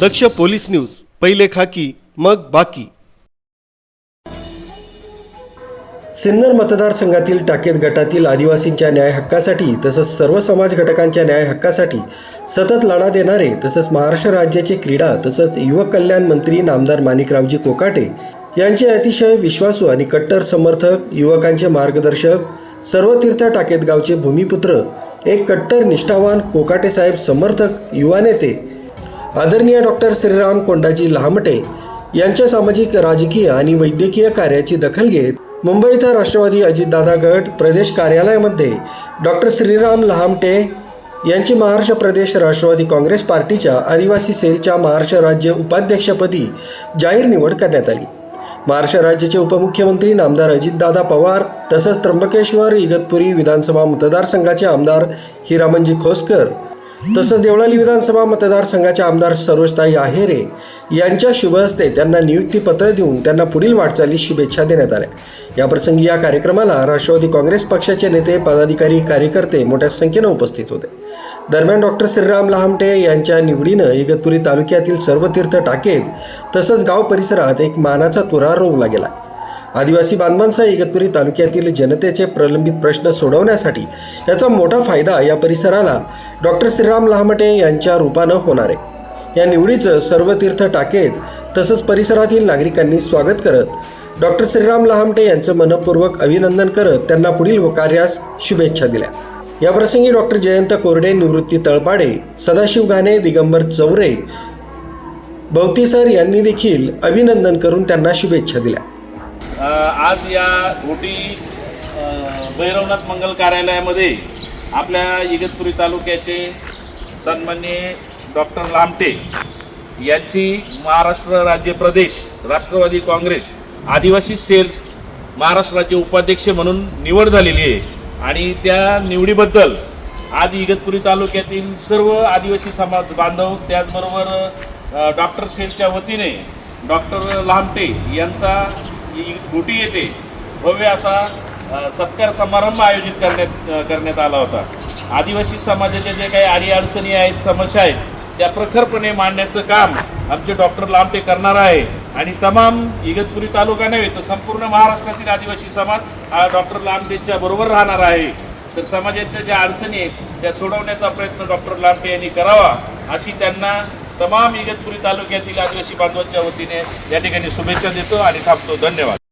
दक्ष police news पहिले खाकी मग बाकी. सिन्नर मतदारसंघातील टाकेत गटातील आदिवासींच्या न्याय हक्कासाठी तसंच सर्व समाज घटकांच्या न्याय हक्कासाठी सतत लढा देणारे तसंच महाराष्ट्र राज्याचे क्रीडा तसंच युवक कल्याण मंत्री नामदार माणिकरावजी कोकाटे यांचे अतिशय विश्वासू आणि कट्टर समर्थक युवकांचे मार्गदर्शक सर्व तीर्थ टाकेत गावचे भूमिपुत्र एक कट्टर निष्ठावान कोकाटे साहेब समर्थक युवा नेते आदरणीय डॉक्टर श्रीराम कोंडाजी लहामटे यांच्या सामाजिक राजकीय आणि वैद्यकीय कार्याची दखल घेत मुंबई इथं राष्ट्रवादी अजितदादा गट प्रदेश कार्यालयामध्ये डॉक्टर श्रीराम लहामटे यांची महाराष्ट्र प्रदेश राष्ट्रवादी काँग्रेस पार्टीच्या आदिवासी सेलच्या महाराष्ट्र राज्य उपाध्यक्षपदी जाहीर निवड करण्यात आली. महाराष्ट्र राज्याचे उपमुख्यमंत्री नामदार अजितदादा पवार तसंच त्र्यंबकेश्वर इगतपुरी विधानसभा मतदारसंघाचे आमदार हिरामनजी खोसकर तसंच देवळाली विधानसभा मतदारसंघाचे आमदार सरोजताई आहेरे यांच्या शुभ हस्ते त्यांना नियुक्तीपत्र देऊन त्यांना पुढील वाटचालीस शुभेच्छा देण्यात आल्या. याप्रसंगी या कार्यक्रमाला राष्ट्रवादी काँग्रेस पक्षाचे नेते पदाधिकारी कार्यकर्ते मोठ्या संख्येनं उपस्थित होते. दरम्यान डॉक्टर श्रीराम लहामटे यांच्या निवडीनं इगतपुरी तालुक्यातील सर्व तीर्थ टाकेत तसंच गाव परिसरात एक मानाचा तुरा रोवला गेला. आदिवासी बांधवांसह इगतपुरी तालुक्यातील जनतेचे प्रलंबित प्रश्न सोडवण्यासाठी याचा मोठा फायदा या परिसराला डॉक्टर श्रीराम लहामटे यांच्या रूपानं होणार आहे. या निवडीचं सर्व तीर्थ टाकेत तसंच परिसरातील नागरिकांनी स्वागत करत डॉक्टर श्रीराम लहामटे यांचं मनपूर्वक अभिनंदन करत त्यांना पुढील कार्यास शुभेच्छा दिल्या. याप्रसंगी डॉक्टर जयंत कोरडे निवृत्ती तळपाडे सदाशिव घाणे दिगंबर चौरे भवती सर यांनी देखील अभिनंदन करून त्यांना शुभेच्छा दिल्या. आज या घोटी भैरवनाथ मंगल कार्यालयामध्ये आपल्या इगतपुरी तालुक्याचे सन्मान्य डॉक्टर लामटे यांची महाराष्ट्र राज्य प्रदेश राष्ट्रवादी काँग्रेस आदिवासी सेल्स महाराष्ट्र राज्य उपाध्यक्ष म्हणून निवड झालेली आहे. आणि त्या निवडीबद्दल आज इगतपुरी तालुक्यातील सर्व आदिवासी समाज बांधव त्याचबरोबर डॉक्टर सेलच्या वतीने डॉक्टर लामटे यांचा गुटी येथे भव्य असा सत्कार समारंभ आयोजित करण्यात करण्यात आला होता. आदिवासी समाजाच्या जे काही अडीअडचणी आहेत समस्या आहेत त्या प्रखरपणे मांडण्याचं काम आमचे डॉक्टर लांबटे करणार आहे. आणि तमाम इगतपुरी तालुका नव्हे तर संपूर्ण महाराष्ट्रातील आदिवासी समाज हा डॉक्टर लांबटेच्या बरोबर राहणार आहे. तर समाजातल्या ज्या अडचणी आहेत त्या सोडवण्याचा प्रयत्न डॉक्टर लांबटे यांनी करावा अशी त्यांना तमाम इगतपुरी तालुक्यातील आदिवासी बांधवांच्या वतीने या ठिकाणी शुभेच्छा देतो आणि थांबतो. धन्यवाद.